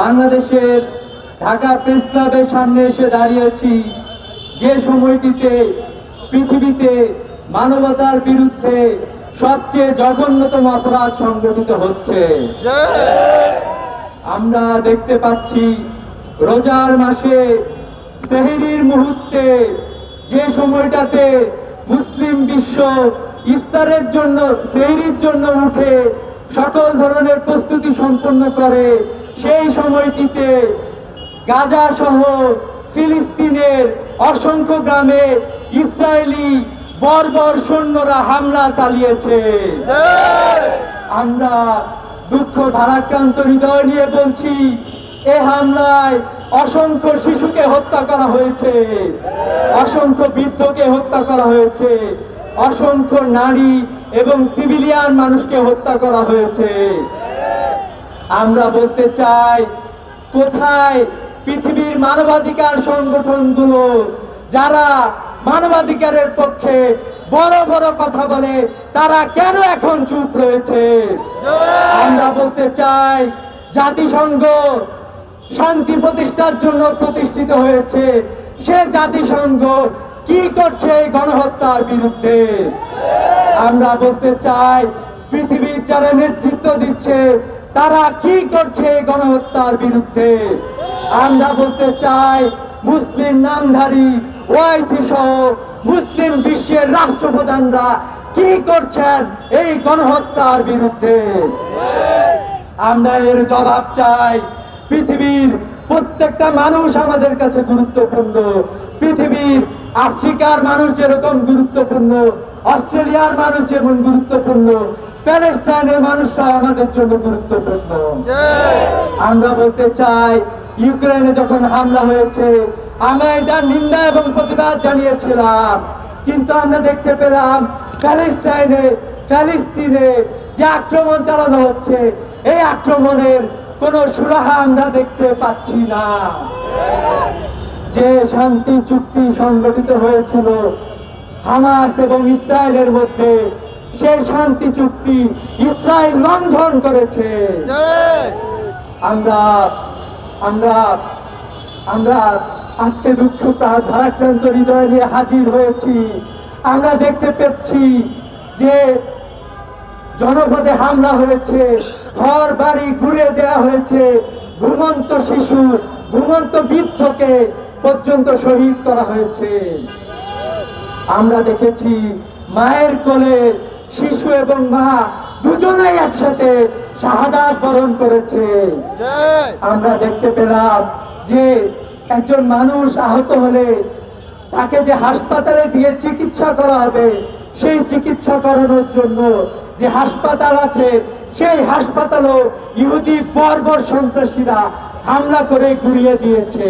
বাংলাদেশের ঢাকা প্রেস ক্লাবের সামনে এসে দাঁড়িয়েছি। যে সময়টিতে পৃথিবীতে মানবতার বিরুদ্ধে সবচেয়ে জঘন্যতম অপরাধ সংঘটিত হচ্ছে। আমরা দেখতে পাচ্ছি, রোজার মাসে সেহেরির মুহূর্তে যে সময়টাতে মুসলিম বিশ্ব ইফতারের জন্য, সেহরির জন্য উঠে সকল ধরনের প্রস্তুতি সম্পন্ন করে সেই সময়টিতে গাজা সহ ফিলিস্তিনের অসংখ্য গ্রামে ইসরায়েলি বর্বর সৈন্যরা হামলা চালিয়েছে। আমরা দুঃখ ভারাক্রান্ত হৃদয় নিয়ে বলছি এ হামলায় অসংখ্য শিশুকে হত্যা করা হয়েছে অসংখ্য বৃদ্ধকে হত্যা করা হয়েছে অসংখ্য নারী এবং সিভিলিয়ান মানুষকে হত্যা করা হয়েছে। আমরা বলতে চাই, কোথায় পৃথিবীর মানবাধিকার সংগঠনগুলো যারা মানবাধিকারের পক্ষে বড় বড় কথা বলে, তারা কেন এখন চুপ রয়েছে? আমরা বলতে চাই, জাতিসংঘ শান্তি প্রতিষ্ঠার জন্য প্রতিষ্ঠিত হয়েছে। সে জাতিসংঘ কি করছে গণহত্যার বিরুদ্ধে? আমরা বলতে চাই, পৃথিবীর যারা নেতৃত্ব দিচ্ছে, তারা কি করছে গণহত্যার বিরুদ্ধে? আমরা বলতে চাই, মুসলিম নামধারী ওআইসি সহ মুসলিম বিশ্বের রাষ্ট্রপ্রধানরা কি করছেন এই গণহত্যার বিরুদ্ধে? আমরা এর জবাব চাই, পৃথিবীর প্রত্যেকটা মানুষ আমাদের কাছে গুরুত্বপূর্ণ। পৃথিবীর আফ্রিকার মানুষ যেরকম গুরুত্বপূর্ণ অস্ট্রেলিয়ার মানুষ যেমন গুরুত্বপূর্ণ প্যালেস্টাইনের মানুষরা আমাদের জন্য গুরুত্বপূর্ণ। আমরা বলতে চাই ইউক্রেনে যখন হামলা হয়েছে আমরা এটার নিন্দা এবং প্রতিবাদ জানিয়েছিলাম। কিন্তু আমরা দেখতে পেলাম প্যালেস্টাইনে প্যালেস্তিনে যে আক্রমণ চালানো হচ্ছে এই আক্রমণের কোনো সুরাহা আমরা দেখতে পাচ্ছি না। যে শান্তি চুক্তি সংগঠিত হয়েছিল হামাস এবং ইসরায়েলের মধ্যে সেই শান্তি, চুক্তি ইসরায়েল লঙ্ঘন করেছে। আমরা আমরা আমরা আজকে দুঃখ প্রাণ ভারাক্রান্ত হৃদয় নিয়ে হাজির হয়েছি। আমরা দেখতে পেয়েছি যে জনপদে হামলা হয়েছে ঘর বাড়ি ঘুরে দেওয়া হয়েছে, ঘুমন্ত শিশু ঘুমন্ত বৃদ্ধকে পর্যন্ত শহীদ করা হয়েছে। আমরা দেখেছি মায়ের কোলে শিশু এবং মা দুজনেই একসাথে শাহাদাত বরণ করেছে। আমরা দেখতে পেলাম যে একজন মানুষ আহত হলে তাকে যে হাসপাতালে দিয়ে চিকিৎসা করা হবে সেই চিকিৎসা করানোর জন্য যে হাসপাতাল আছে সেই হাসপাতালও ইহুদি বর্বর সন্ত্রাসীরা হামলা করে গুড়িয়ে দিয়েছে।